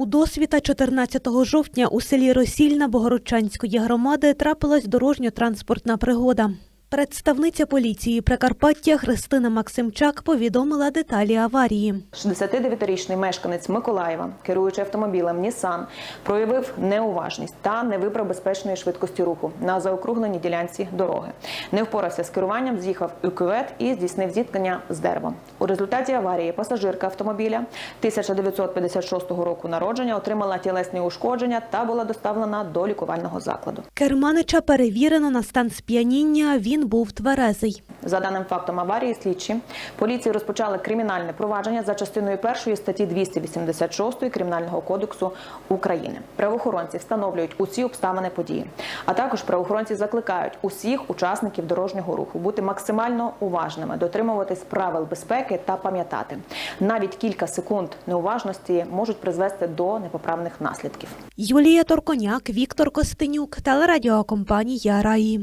У досвіта 14 жовтня у селі Росільна Богородчанської громади трапилась дорожньо-транспортна пригода. Представниця поліції Прикарпаття Христина Максимчак повідомила деталі аварії. 69-річний мешканець Миколаєва, керуючи автомобілем Нісан, проявив неуважність та не вибрав безпечної швидкості руху на заокругленій ділянці дороги. Не впорався з керуванням, з'їхав у кювет і здійснив зіткнення з деревом. У результаті аварії пасажирка автомобіля 1956 року народження отримала тілесні ушкодження та була доставлена до лікувального закладу. Керманича перевірено на стан сп'яніння. Він був тверезий. За даним фактом аварії, слідчі поліції розпочали кримінальне провадження за частиною першої статті 286 Кримінального кодексу України. Правоохоронці встановлюють усі обставини події. А також правоохоронці закликають усіх учасників дорожнього руху бути максимально уважними, дотримуватись правил безпеки та пам'ятати. Навіть кілька секунд неуважності можуть призвести до непоправних наслідків. Юлія Торконяк, Віктор Костенюк, телерадіокомпанія Раї.